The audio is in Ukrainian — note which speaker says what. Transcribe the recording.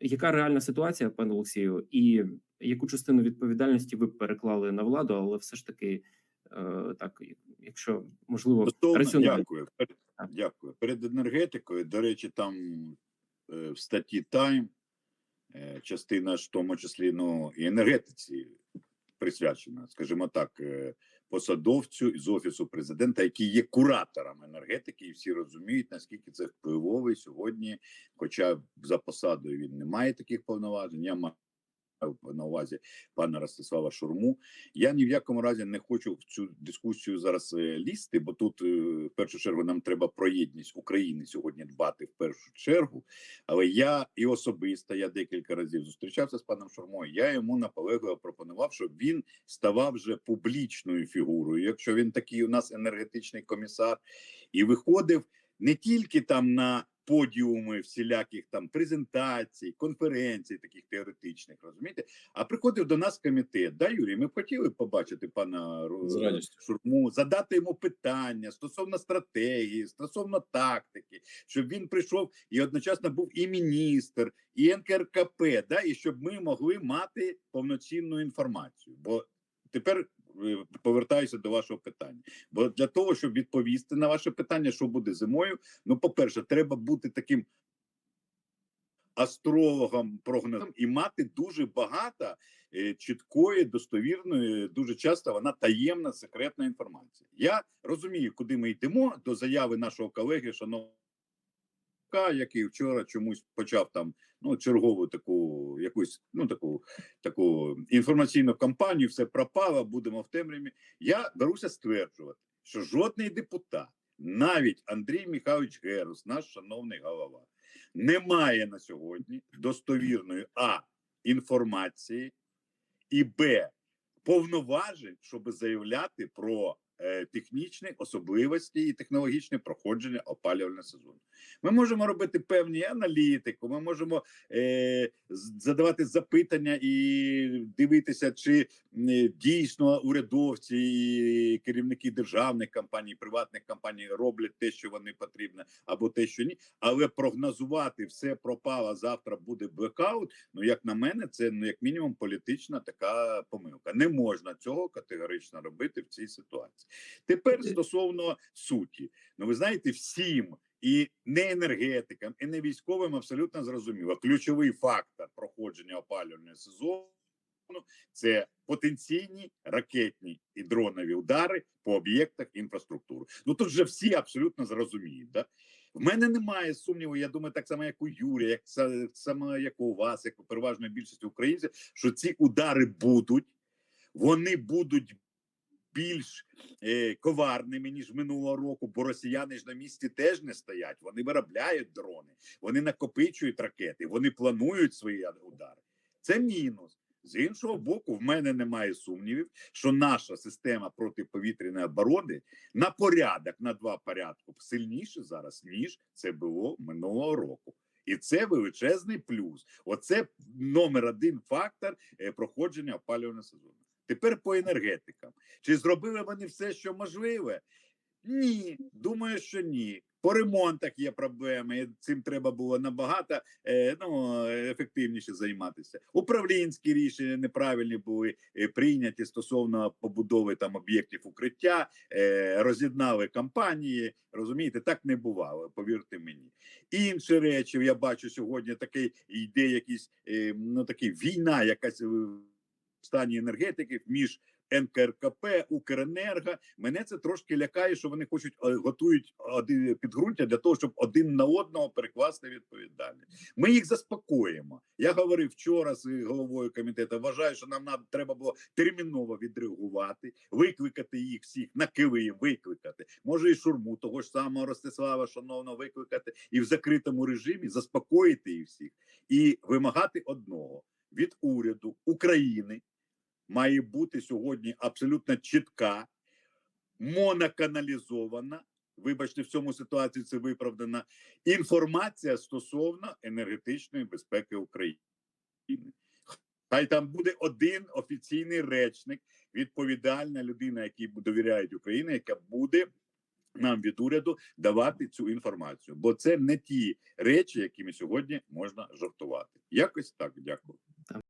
Speaker 1: яка реальна ситуація, пане Олексію, і яку частину відповідальності ви переклали на владу, але все ж таки, е, так, якщо можливо, раціонально.
Speaker 2: дякую. Перед, дякую. Перед енергетикою, до речі, там е, в статті Time е, частина ж в тому числі ну, і енергетиці присвячена, скажімо так, посадовцю з офісу президента, який є куратором енергетики, і всі розуміють, наскільки це впливовий сьогодні. Хоча за посадою він не має таких повноважень. Я маю на увазі пана Ростислава Шурму. Я ні в якому разі не хочу в цю дискусію зараз е, лізти, бо тут е, в першу чергу нам треба про єдність України сьогодні дбати в першу чергу. Але я і особисто я декілька разів зустрічався з паном Шурмою. Я йому наполегливо пропонував, щоб він ставав вже публічною фігурою, якщо він такий у нас енергетичний комісар, і виходив не тільки там на подіуми всіляких там презентацій, конференцій, таких теоретичних, розумієте, а приходив до нас комітет. Да, Юрій, ми б хотіли побачити пана Шурму, задати йому питання стосовно стратегії, стосовно тактики, щоб він прийшов і одночасно був і міністр, і НКРКП, да, і щоб ми могли мати повноцінну інформацію. Бо тепер повертаюся до вашого питання. Бо для того, щоб відповісти на ваше питання, що буде зимою, ну, по-перше, треба бути таким астрологом, прогнозом і мати дуже багато е, чіткої, достовірної, дуже часто вона таємна, секретна інформація. Я розумію, куди ми йдемо до заяви нашого колеги, шановного, який вчора чомусь почав там ну чергову таку якусь ну таку таку інформаційну кампанію, все пропало, будемо в темряві. Я беруся стверджувати, що жодний депутат, навіть Андрій Михайлович Герус, наш шановний голова, не має на сьогодні достовірної а інформації і б повноважень, щоб заявляти про технічні особливості і технологічне проходження опалювального сезону. Ми можемо робити певні аналітику, ми можемо е, задавати запитання і дивитися, чи е, дійсно урядовці і керівники державних компаній, приватних компаній роблять те, що вони потрібно, або те, що ні. Але прогнозувати все пропало, завтра буде блекаут. Ну, як на мене, це ну як мінімум політична така помилка. Не можна цього категорично робити в цій ситуації. Тепер стосовно суті, ну ви знаєте, всім і не енергетикам, і не військовим абсолютно зрозуміло. Ключовий фактор проходження опалювального сезону це потенційні ракетні і дронові удари по об'єктах інфраструктури. Ну тут же всі абсолютно зрозуміють. Да? В мене немає сумніву. Я думаю, так само, як у Юрія, як са- саме як у вас, як у переважної більшості українців, що ці удари будуть, вони будуть більш е, коварними ніж минулого року, бо росіяни ж на місці теж не стоять. Вони виробляють дрони, вони накопичують ракети, вони планують свої удари. Це мінус. З іншого боку, в мене немає сумнівів, що наша система протиповітряної оборони на порядок, на два порядку сильніше зараз, ніж це було минулого року. І це величезний плюс. Оце номер один фактор е, проходження опалювального сезону. Тепер по енергетикам. Чи зробили вони все, що можливе? Ні, думаю, що ні. По ремонтах є проблеми. Цим треба було набагато е, ну, ефективніше займатися. Управлінські рішення неправильні були е, прийняті стосовно побудови там об'єктів укриття, е, роз'єднали компанії. Розумієте, так не бувало. Повірте мені. Інші речі я бачу сьогодні. Такий йде якийсь ну такий війна, якась стані енергетики між НКРКП, Укренерго. Мене це трошки лякає, що вони хочуть е, готують один підґрунтя для того, щоб один на одного перекласти відповідальність. Ми їх заспокоїмо. Я говорив вчора з головою комітету. Вважаю, що нам треба було терміново відреагувати, викликати їх всіх на Киви, викликати. Може, і шурму того ж самого Ростислава, шановно, викликати і в закритому режимі заспокоїти їх всіх і вимагати одного від уряду України має бути сьогодні абсолютно чітка, моноканалізована. Вибачте, в цьому ситуації це виправдана інформація стосовно енергетичної безпеки України. Хай там буде один офіційний речник, відповідальна людина, якій довіряють Україні, яка буде нам від уряду давати цю інформацію, бо це не ті речі, якими сьогодні можна жартувати. Якось так. Дякую.